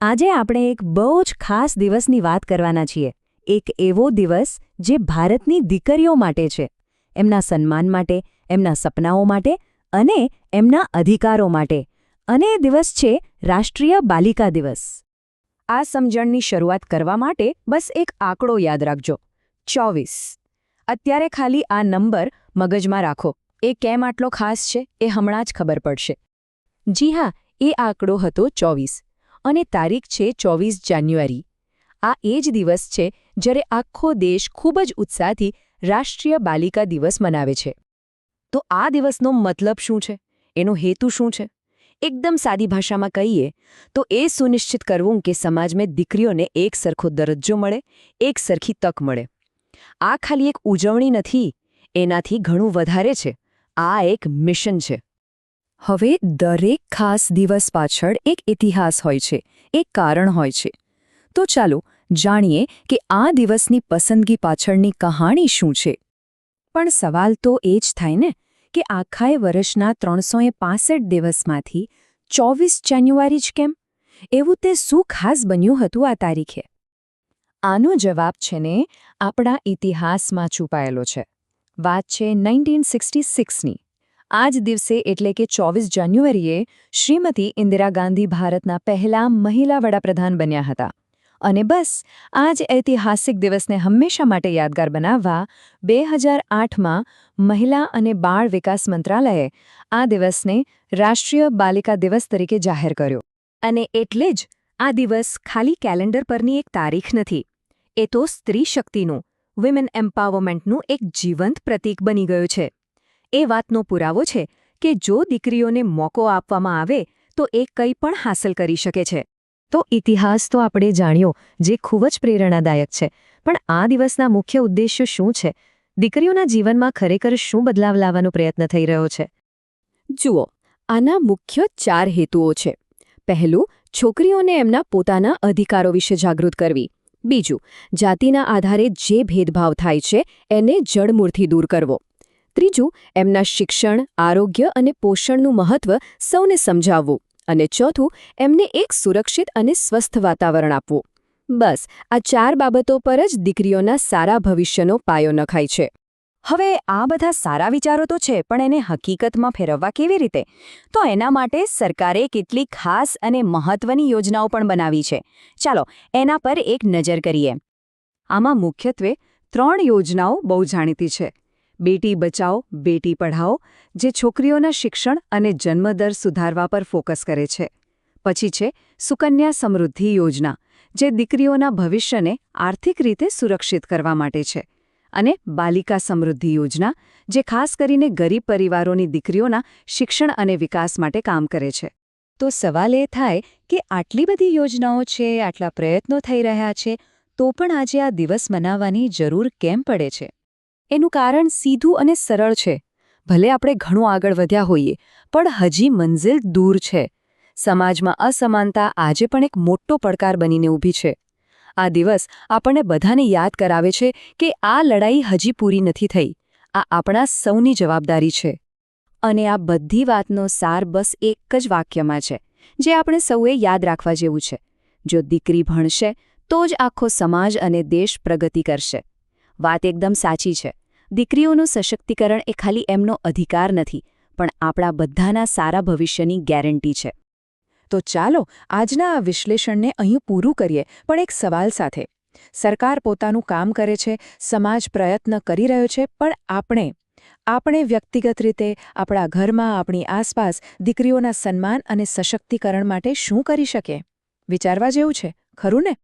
આજે આપણે એક બહુ જ ખાસ દિવસની વાત કરવાના છીએ. એક એવો દિવસ જે ભારતની દીકરીઓ માટે છે. એમના સન્માન માટે, એમના સપનાઓ માટે અને એમના અધિકારો માટે. અને એ દિવસ છે રાષ્ટ્રીય બાલિકા દિવસ. આ સમજણની શરૂઆત કરવા માટે બસ એક આંકડો યાદ રાખજો. ચોવીસ. અત્યારે ખાલી આ નંબર મગજમાં રાખો. એ કેમ આટલો ખાસ છે? એ હમણાં જ ખબર પડશે. જી હા, એ આંકડો હતો ચોવીસ. અને તારીખ છે ચોવીસ જાન્યુઆરી. આ એ જ દિવસ છે જ્યારે આખો દેશ ખૂબ જ ઉત્સાહથી રાષ્ટ્રીય બાલિકા દિવસ મનાવે છે. તો આ દિવસનો મતલબ શું છે? એનો હેતુ શું છે? એકદમ સાદી ભાષામાં કહીએ, તો એ સુનિશ્ચિત કરવું કે સમાજમાં દીકરીઓને એક સરખો દરજ્જો મળે, એક સરખી તક મળે. આ ખાલી એક ઉજવણી નથી, એનાથી ઘણું વધારે છે. આ એક મિશન છે. હવે દરેક ખાસ દિવસ પાછળ એક ઇતિહાસ હોય છે, એક કારણ હોય છે. તો ચાલો જાણીએ કે આ દિવસની પસંદગી પાછળની કહાણી શું છે. પણ સવાલ તો એ જ થાય ને કે આખાય વર્ષના ત્રણસો દિવસમાંથી ચોવીસ જાન્યુઆરી જ કેમ? એવું તે શું ખાસ બન્યું હતું આ તારીખે? આનો જવાબ છે ને આપણા ઇતિહાસમાં છુપાયેલો છે. વાત છે નાઇન્ટીન સિક્સટી સિક્સની. આ જ દિવસે એટલે કે ચોવીસ જાન્યુઆરીએ શ્રીમતી ઇન્દિરા ગાંધી ભારતના પહેલા મહિલા વડાપ્રધાન બન્યા હતા. અને બસ આ જ ઐતિહાસિક દિવસને હંમેશા માટે યાદગાર બનાવવા બે હજાર આઠમાં મહિલા અને બાળ વિકાસ મંત્રાલયે આ દિવસને રાષ્ટ્રીય બાલિકા દિવસ તરીકે જાહેર કર્યો. અને એટલે જ આ દિવસ ખાલી કેલેન્ડર પરની એક તારીખ નથી, એ તો સ્ત્રી શક્તિનું વિમેન એમ્પાવરમેન્ટનું એક જીવંત પ્રતીક બની ગયું છે. એ વાતનો પુરાવો છે કે જો દીકરીઓને મોકો આપવામાં આવે, તો એ કંઈ પણ હાંસલ કરી શકે છે. તો ઇતિહાસ તો આપણે જાણ્યો, જે ખૂબ જ પ્રેરણાદાયક છે. પણ આ દિવસના મુખ્ય ઉદ્દેશ્ય શું છે? દીકરીઓના જીવનમાં ખરેખર શું બદલાવ લાવવાનો પ્રયત્ન થઈ રહ્યો છે? જુઓ, આના મુખ્ય ચાર હેતુઓ છે. પહેલું, છોકરીઓને એમના પોતાના અધિકારો વિશે જાગૃત કરવી. બીજું, જાતિના આધારે જે ભેદભાવ થાય છે, એને જડમૂળથી દૂર કરવો. ત્રીજું, એમના શિક્ષણ, આરોગ્ય અને પોષણનું મહત્વ સૌને સમજાવવું. અને ચોથું, એમને એક સુરક્ષિત અને સ્વસ્થ વાતાવરણ આપવું. બસ, આ ચાર બાબતો પર જ દીકરીઓના સારા ભવિષ્યનો પાયો નખાય છે. હવે, આ બધા સારા વિચારો તો છે, પણ એને હકીકતમાં ફેરવવા કેવી રીતે? તો એના માટે સરકારે કેટલી ખાસ અને મહત્વની યોજનાઓ પણ બનાવી છે. ચાલો, એના પર એક નજર કરીએ. આમાં મુખ્યત્વે ત્રણ યોજનાઓ બહુ જાણીતી છે. બેટી બચાવો બેટી પઢાઓ, જે છોકરીઓના શિક્ષણ અને જન્મદર સુધારવા પર ફોકસ કરે છે. પછી છે સુકન્યા સમૃદ્ધિ યોજના, જે દીકરીઓના ભવિષ્યને આર્થિક રીતે સુરક્ષિત કરવા માટે છે. અને બાલિકા સમૃદ્ધિ યોજના, જે ખાસ કરીને ગરીબ પરિવારોની દીકરીઓના શિક્ષણ અને વિકાસ માટે કામ કરે છે. તો સવાલ એ થાય કે આટલી બધી યોજનાઓ છે, આટલા પ્રયત્નો થઈ રહ્યા છે, તો પણ આજે આ દિવસ મનાવવાની જરૂર કેમ પડે છે? એનું કારણ સીધું અને સરળ છે. ભલે આપણે ઘણું આગળ વધ્યા હોઈએ, પણ હજી મંઝિલ દૂર છે. સમાજમાં અસમાનતા આજે પણ એક મોટો પડકાર બનીને ઊભી છે. આ દિવસ આપણને બધાને યાદ કરાવે છે કે આ લડાઈ હજી પૂરી નથી થઈ. આ આપણા સૌની જવાબદારી છે. અને આ બધી વાતનો સાર બસ એક જ વાક્યમાં છે, જે આપણે સૌએ યાદ રાખવા જેવું છે. જો દીકરી ભણશે, તો જ આખો સમાજ અને દેશ પ્રગતિ કરશે. વાત એકદમ સાચી છે. દીકરીઓનું સશક્તિકરણ એ ખાલી એમનો અધિકાર નથી, પણ આપણા બધાના સારા ભવિષ્યની ગેરંટી છે. તો ચાલો આજના આ વિશ્લેષણને અહીં પૂરું કરીએ, પણ એક સવાલ સાથે. સરકાર પોતાનું કામ કરે છે, સમાજ પ્રયત્ન કરી રહ્યો છે, પણ આપણે આપણે વ્યક્તિગત રીતે, આપણા ઘરમાં, આપણી આસપાસ દીકરીઓના સન્માન અને સશક્તિકરણ માટે શું કરી શકીએ? વિચારવા જેવું છે, ખરું ને?